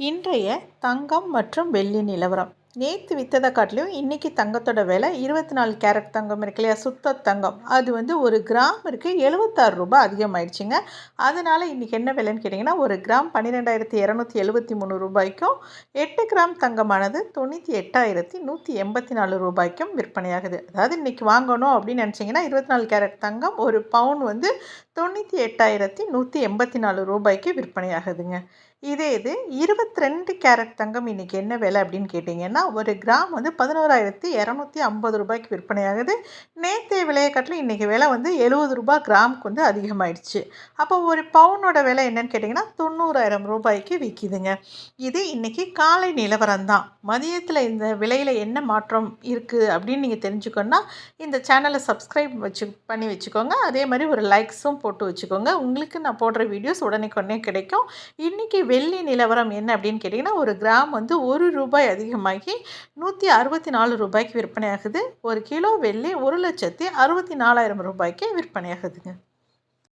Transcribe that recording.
இன்றைய தங்கம் மற்றும் வெள்ளி நிலவரம். நேற்று விற்றதை காட்டிலையும் இன்றைக்கி தங்கத்தோட விலை இருபத்தி நாலு கேரட் தங்கம் இருக்கு இல்லையா? சுத்த தங்கம். அது வந்து ஒரு கிராம் இருக்குது எழுபத்தாறு ரூபாய் அதிகமாகிடுச்சிங்க அதனால் இன்றைக்கி என்ன விலைன்னு கேட்டிங்கன்னா ஒரு கிராம் பன்னிரெண்டாயிரத்தி இரநூத்தி எழுபத்தி மூணு ரூபாய்க்கும் எட்டு கிராம் தங்கமானது தொண்ணூற்றி எட்டாயிரத்தி நூற்றி எண்பத்தி நாலு ரூபாய்க்கும் விற்பனையாகுது. அதாவது இன்றைக்கி வாங்கணும் அப்படின்னு நினச்சிங்கன்னா இருபத்தி நாலு கேரட் தங்கம் ஒரு பவுன் வந்து தொண்ணூற்றி எட்டாயிரத்தி நூற்றி எண்பத்தி நாலு ரூபாய்க்கு விற்பனையாகுதுங்க. இதே இது இருபத்தி ரெண்டு கேரட் தங்கம் இன்றைக்கி என்ன விலை அப்படின்னு கேட்டிங்கன்னா ஒரு கிராம் வந்து பதினோராயிரத்தி இரநூத்தி ஐம்பது ரூபாய்க்கு விற்பனையாகுது. நேற்றைய விலையை காட்டிலும் இன்றைக்கி விலை வந்து எழுபது ரூபாய் கிராமுக்கு வந்து அதிகமாகிடுச்சு அப்போ ஒரு பவுனோட விலை என்னன்னு கேட்டிங்கன்னா தொண்ணூறாயிரம் ரூபாய்க்கு விற்கிதுங்க இது இன்றைக்கி காலை நிலவரம் தான். மதியத்தில் இந்த விலையில் என்ன மாற்றம் இருக்குது அப்படின்னு நீங்கள் தெரிஞ்சுக்கணுன்னா இந்த சேனலை சப்ஸ்கிரைப் வச்சு பண்ணி வச்சுக்கோங்க. அதே மாதிரி ஒரு லைக்ஸும் போட்டு வச்சுக்கோங்க. உங்களுக்கு நான் போடுற வீடியோஸ் உடனே கிடைக்கும். இன்றைக்கி வெள்ளி நிலவரம் என்ன அப்படின்னு கேட்டிங்கன்னா ஒரு கிராம் வந்து ஒரு ரூபாய் அதிகமாகி நூற்றி அறுபத்தி நாலு ரூபாய்க்கு விற்பனையாகுது. ஒரு கிலோ வெள்ளி ஒரு லட்சத்தி அறுபத்தி நாலாயிரம் ரூபாய்க்கு விற்பனையாகுதுங்க.